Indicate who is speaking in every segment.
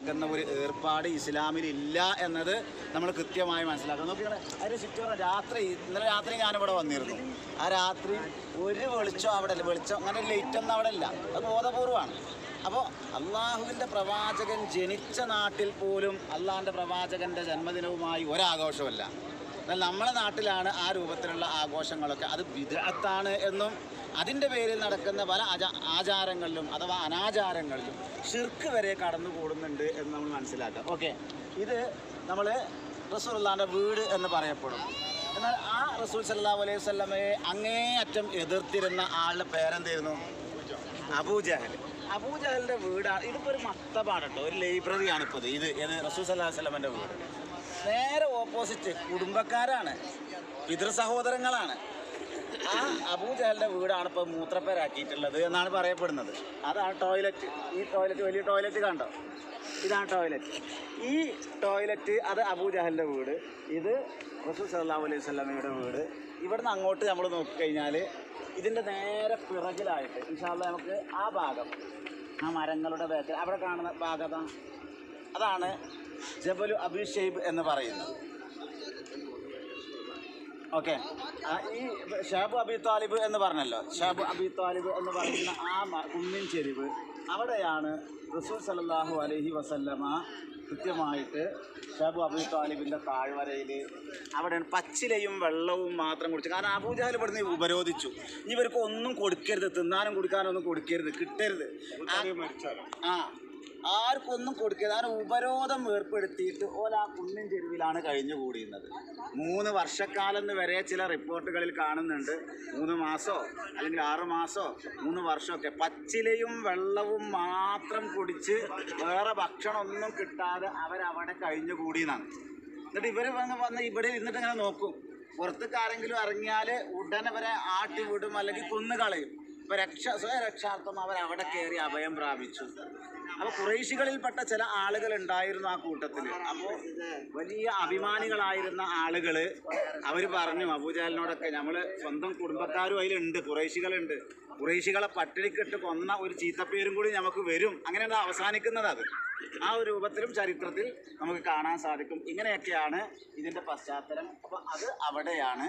Speaker 1: എന്ന ഒരു ഏർപ്പാട് ഇസ്ലാമിൽ ഇല്ല എന്നത് നമ്മൾ കൃത്യമായി മനസ്സിലാക്കണം. നോക്കിയാണ് അതിന് ചുറ്റും രാത്രി ഇന്നലെ രാത്രി ഞാനിവിടെ വന്നിരുന്നു. ആ രാത്രി ഒരു വെളിച്ചം അവിടെ അല്ല വെളിച്ചം അങ്ങനെ ലൈറ്റ് ഒന്നും അവിടെ ഇല്ല. അത് ബോധപൂർവമാണ്. അപ്പോൾ അള്ളാഹുവിന്റെ പ്രവാചകൻ ജനിച്ച നാട്ടിൽ പോലും അള്ളാഹിന്റെ പ്രവാചകന്റെ ജന്മദിനവുമായി ഒരാഘോഷമല്ല എന്നാൽ നമ്മുടെ നാട്ടിലാണ് ആ രൂപത്തിലുള്ള ആഘോഷങ്ങളൊക്കെ. അത് വിദഗ്ധാണ് എന്നും അതിന്റെ പേരിൽ നടക്കുന്ന പല ആചാ ആചാരങ്ങളിലും അഥവാ അനാചാരങ്ങളിലും ഷിർക്ക് വരെ കടന്നു കൂടുന്നുണ്ട് എന്ന് നമ്മൾ മനസ്സിലാക്കാം ഓക്കെ. ഇത് നമ്മൾ റസൂലുള്ളാഹിന്റെ വീട് എന്ന് പറയപ്പെടും. എന്നാൽ ആ റസൂൽ സല്ലല്ലാഹു അലൈഹി വസല്ലമയെ അങ്ങേയറ്റം എതിർത്തിരുന്ന ആളുടെ പേരെന്തായിരുന്നു? അബൂജഹൽ. അബൂജഹലിന്റെ വീടാണ്. ഇതിപ്പോ ഒരു മക്തബാണ് കേട്ടോ ഒരു ലൈബ്രറിയാണ് ഇപ്പോൾ ഇത്. ഏത്? റസൂൽ സല്ലല്ലാഹു അലൈഹി വസല്ലമന്റെ വീട്. നേരെ ഓപ്പോസിറ്റ് കുടുംബക്കാരാണ്. പിതൃ സഹോദരങ്ങളാണ്. ആ അബൂജഹലിന്റെ വീടാണ് ഇപ്പോൾ മൂത്രപ്പേരാക്കിയിട്ടുള്ളത് എന്നാണ് പറയപ്പെടുന്നത്. അതാണ് ടോയ്ലറ്റ്. ഈ ടോയ്ലറ്റ് വലിയ ടോയ്ലറ്റ് കണ്ടോ? ഇതാണ് ടോയ്ലറ്റ്. ഈ ടോയ്ലറ്റ് അത് അബൂജഹലിന്റെ വീട്. ഇത് റസൂൽ സല്ലല്ലാഹു അലൈഹി വസല്ലമയുടെ വീട്. ഇവിടുന്ന് അങ്ങോട്ട് നമ്മൾ നോക്കിക്കഴിഞ്ഞാൽ ഇതിന്റെ നേരെ പിറകിലായിട്ട് ഇൻഷാല്ല നമുക്ക് ആ ഭാഗം ആ മരങ്ങളുടെ ബാക്കിൽ അവിടെ കാണുന്ന ഭാഗത അതാണ് ജബലു അബിഷേബ് എന്ന് പറയുന്നത്. ഓക്കെ. ഈ ഷാബു അബി താലിബ് എന്ന് പറഞ്ഞല്ലോ. ഷാബു അബി താലിബ് എന്ന് പറയുന്ന ആ കുന്നിൻ ചെരിവ് അവിടെയാണ് റസൂൽ സലല്ലാഹു അലഹി വസല്ലമ കൃത്യമായിട്ട് ഷാബു അബി താലിബിന്റെ താഴ്വരയിൽ അവിടെയാണ് പച്ചിലയും വെള്ളവും മാത്രം കുടിച്ചു കാരണം അബൂജാൽ ഇവിടുന്ന് ഉപരോധിച്ചു. ഇവർക്ക് ഒന്നും കൊടുക്കരുത് തിന്നാനും കൊടുക്കാനൊന്നും കൊടുക്കരുത് കിട്ടരുത്. ആ- ആ ആർക്കും ഒന്നും കൊടുക്കരുത്. അങ്ങനെ ഉപരോധം ഏർപ്പെടുത്തിയിട്ട് ഓല ആ കുന്നിൻ ചെരുവിലാണ് കഴിഞ്ഞു കൂടിയുന്നത് മൂന്ന് വർഷക്കാലം വരെ ചില റിപ്പോർട്ടുകളിൽ കാണുന്നുണ്ട്. മൂന്ന് മാസോ അല്ലെങ്കിൽ ആറ് മാസോ മൂന്ന് വർഷമൊക്കെ പച്ചിലയും വെള്ളവും മാത്രം കുടിച്ച് വേറെ ഭക്ഷണമൊന്നും കിട്ടാതെ അവരവിടെ കഴിഞ്ഞു കൂടിയെന്നാണ് എന്നിട്ട് ഇവർ വന്ന് വന്ന് ഇവിടെ ഇരുന്നിട്ട് ഇങ്ങനെ നോക്കും. പുറത്തേക്ക് ആരെങ്കിലും ഇറങ്ങിയാൽ ഉടനെ വരെ ആട്ടി വിടും അല്ലെങ്കിൽ കൊന്നു കളയും ഇപ്പൊ രക്ഷ സ്വയരക്ഷാർത്ഥം അവർ അവിടെ കയറി അഭയം പ്രാപിച്ചു. അപ്പൊ കുറേശികളിൽപ്പെട്ട ചില ആളുകൾ ഉണ്ടായിരുന്നു ആ കൂട്ടത്തിൽ അപ്പോൾ വലിയ അഭിമാനികളായിരുന്ന ആളുകൾ അവർ പറഞ്ഞു അബൂജാലിനോടൊക്കെ നമ്മൾ സ്വന്തം കുടുംബക്കാരും അതിലുണ്ട് കുറേശികളുണ്ട്. കുറേശികളെ പട്ടിണിക്കിട്ട് കൊന്ന ഒരു ചീത്തപ്പേരും കൂടി നമുക്ക് വരും. അങ്ങനെയാണ് അവസാനിക്കുന്നത് അത്. ആ ഒരു രൂപത്തിലും ചരിത്രത്തിൽ നമുക്ക് കാണാൻ സാധിക്കും. ഇങ്ങനെയൊക്കെയാണ് ഇതിന്റെ പശ്ചാത്തലം. അപ്പോൾ അത് അവിടെയാണ്.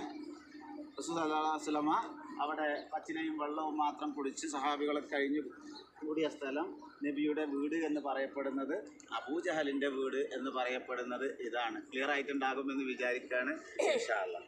Speaker 1: റസൂലുള്ളാഹിസ്വലമ അവിടെ പച്ചിലയും വെള്ളവും മാത്രം കുടിച്ച് സഹാബികളെ കഴിഞ്ഞ് കൂടിയ സ്ഥലം നബിയുടെ വീട് എന്ന് പറയപ്പെടുന്നത് അബൂജഹലിന്റെ വീട് എന്ന് പറയപ്പെടുന്നത് ഇതാണ്. ക്ലിയർ ആയിട്ടുണ്ടാകുമെന്ന് വിചാരിക്കുകയാണ് ഇൻഷാ അല്ലാ